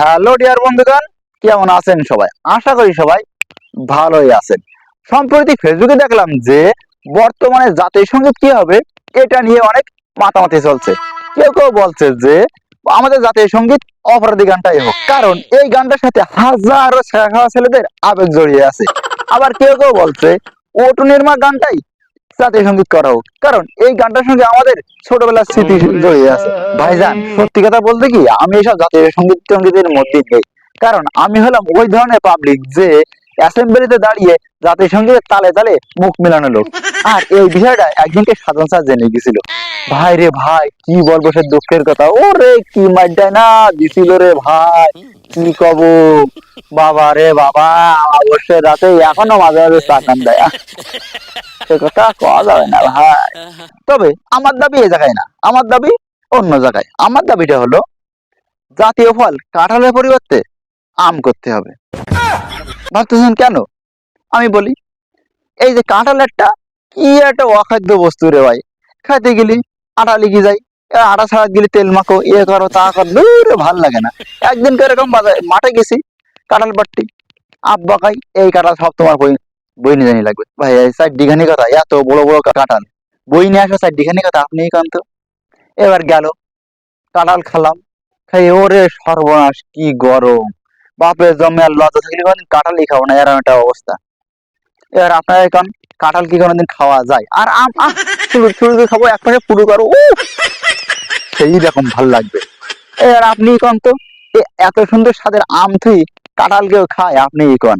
Hello dear বন্ধুগণ, কেমন আছেন সবাই? আশা করি সবাই ভালোই আছেন। সম্প্রতি ফেসবুকে দেখলাম যে বর্তমানে জাতীয় সংগীত কি হবে, এটা নিয়ে অনেক মাতামাতি চলছে। কেউ কেউ বলছে যে আমাদের জাতীয় সংগীত অপরাধী গানটাই হোক, কারণ এই গানটার সাথে হাজারো ছেঁড়া ছেলেদের আবেগ জড়িয়ে আছে। আবার কেউ কেউ বলছে, ওটু নির্মা গানটাই জাতীয় সংগীত করা হোক কারণ এই গানটার সঙ্গে আমাদের ছোটবেলার স্মৃতি জড়িয়ে আছে। ভাইজান, সত্যি কথা বলতে কি, আমি এসব জাতীয় সংগীত সঙ্গীতের মধ্যে নেই। কারণ আমি হলাম ওই ধরনের পাবলিক যে অ্যাসেম্বলিতে দাঁড়িয়ে জাতীয় সঙ্গীতের তালে তালে মুখ মেলানো লোক। আর এই বিষয়টা একজনকে সাধন স্যার জেনে গেছিল। ভাই রে ভাই, কি বলব সে দুঃখের কথা। ওরে কি মাইডায় না, দিছিল রে ভাই, কি কব? বাবা রে বাবা, অবশ্যই রাতে এখনও মাঝে মাঝে চাকান দেয়। সে কথা কওয়া যাবে না ভাই। তবে আমার দাবি এ জায়গায় না আমার দাবি অন্য জায়গায়। আমার দাবিটা হলো জাতীয় ফল কাঁঠালের পরিবর্তে আম করতে হবে। ভাবতেছেন কেন? আমি বলি এই যে কাঁঠাল একটা কি একটা অখাদ্য বস্তু রে ভাই। খাইতে গেলি আটা লিখে যায় এ আটা ছাড়া গেলি তেল মাখো ইয়ে করো তা করো ভালো লাগে না। একদিন এরকম বাজারে মাঠে গেছি কাঁঠাল পাট্টি আব্বা খাই এই কাঁঠাল সব তোমার বই নিয়ে জানি লাগবে। ভাই সাইড ডিঘানি কথা এত বড় বড় কাঁঠাল। বই নিয়ে আসো সাইড ডিঘানি কথা আপনি কান্ত। এবার গেল কাঁঠাল খালাম খাই ওরে সর্বনাশ কি গরম। বাপের জমে আর লজ্জা থাকলে বলেন কাঁঠালই খাব না এরকম একটা অবস্থা। এবার আপনারা এখন কাঁঠাল কি কোনোদিন খাওয়া যায়? আর আম শুরু শুরু খাব এক পাশে পুরো করো উফ, সেই রকম ভালো লাগবে। এবার আপনি কন তো এত সুন্দর স্বাদের আম থুই কাঁঠাল কেউ খায় আপনি কন।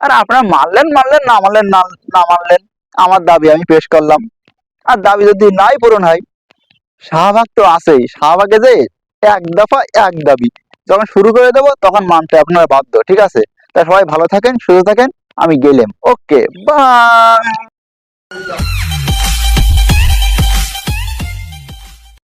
আর আপনারা মানলেন মানলেন, না মানলেন, না না মানলেন, আমার দাবি আমি পেশ করলাম। আর দাবি যদি নাই পূরণ হয়, শাহবাগ তো আছেই। শাহবাগে যে এক দফা এক দাবি। যখন শুরু করে দেবো, তখন মানতে আপনারা বাধ্য, ঠিক আছে? তা সবাই ভালো থাকেন, সুস্থ থাকেন, আমি গেলাম। Okay, bye!